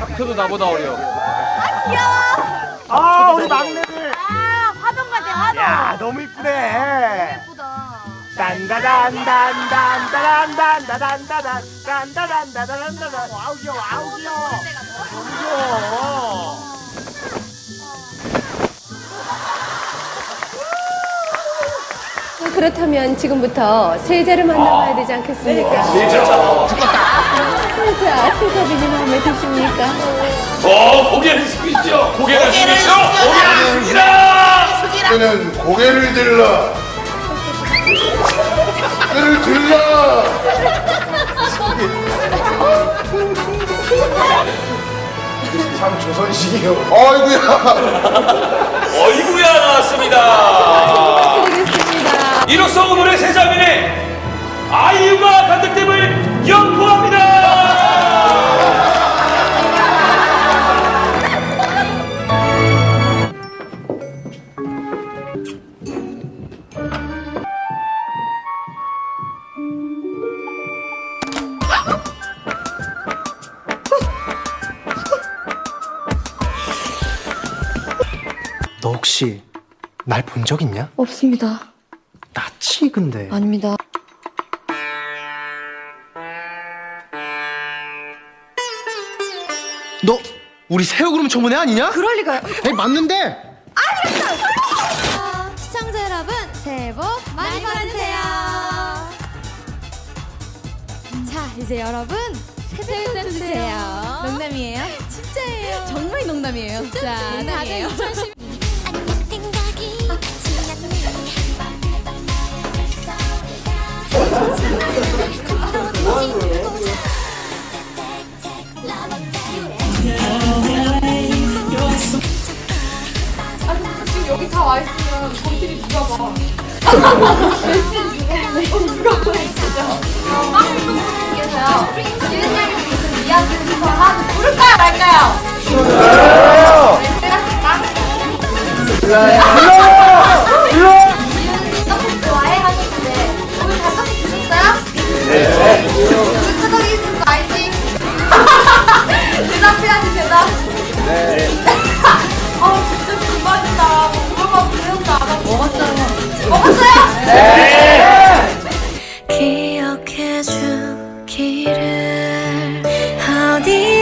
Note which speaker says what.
Speaker 1: 닥쳐도 나보다 어려.
Speaker 2: 아 우리 막내들
Speaker 3: 아 화동 같아 화동.
Speaker 2: 야 너무 이쁘네
Speaker 3: 예쁘다.
Speaker 2: 딴다단단단단단단단단단단단단단 아우 귀여워 아우 귀여워 너무 귀여워
Speaker 4: 그렇다면 지금부터 세자를 만나봐야 되지 않겠습니까? 세자. 세자, 세자빈이 마음에 드십니까?
Speaker 5: 어, 고개를 숙이시죠. 고개를 숙이시죠. 고개를 숙이라.
Speaker 6: 그는 고개를 들라 고개를 들라 참 조선식이요 아이고야
Speaker 5: 어이구야 나왔습니다. 이로써 오늘의 세자민의 아이유가 간득됨을 연포합니다.
Speaker 2: 너 혹시 날 본 적 있냐?
Speaker 4: 없습니다.
Speaker 2: 나치 근데.
Speaker 4: 아닙니다.
Speaker 2: 너 우리 새우그룹 저번에 아니냐?
Speaker 4: 그럴 리가요.
Speaker 2: 에 맞는데.
Speaker 3: 아, 시청자 여러분 새해 복 많이 받으세요. 자 이제 여러분 세뱃돈 주세요. 농담이에요? 진짜예요. 정말 농담이에요.
Speaker 7: 진짜. 자
Speaker 3: 다들 2010 지금 여기 다 와 있으면 이분 계세요. 이분 이야기를 하고 부를까요 말까요?
Speaker 7: 길을 어디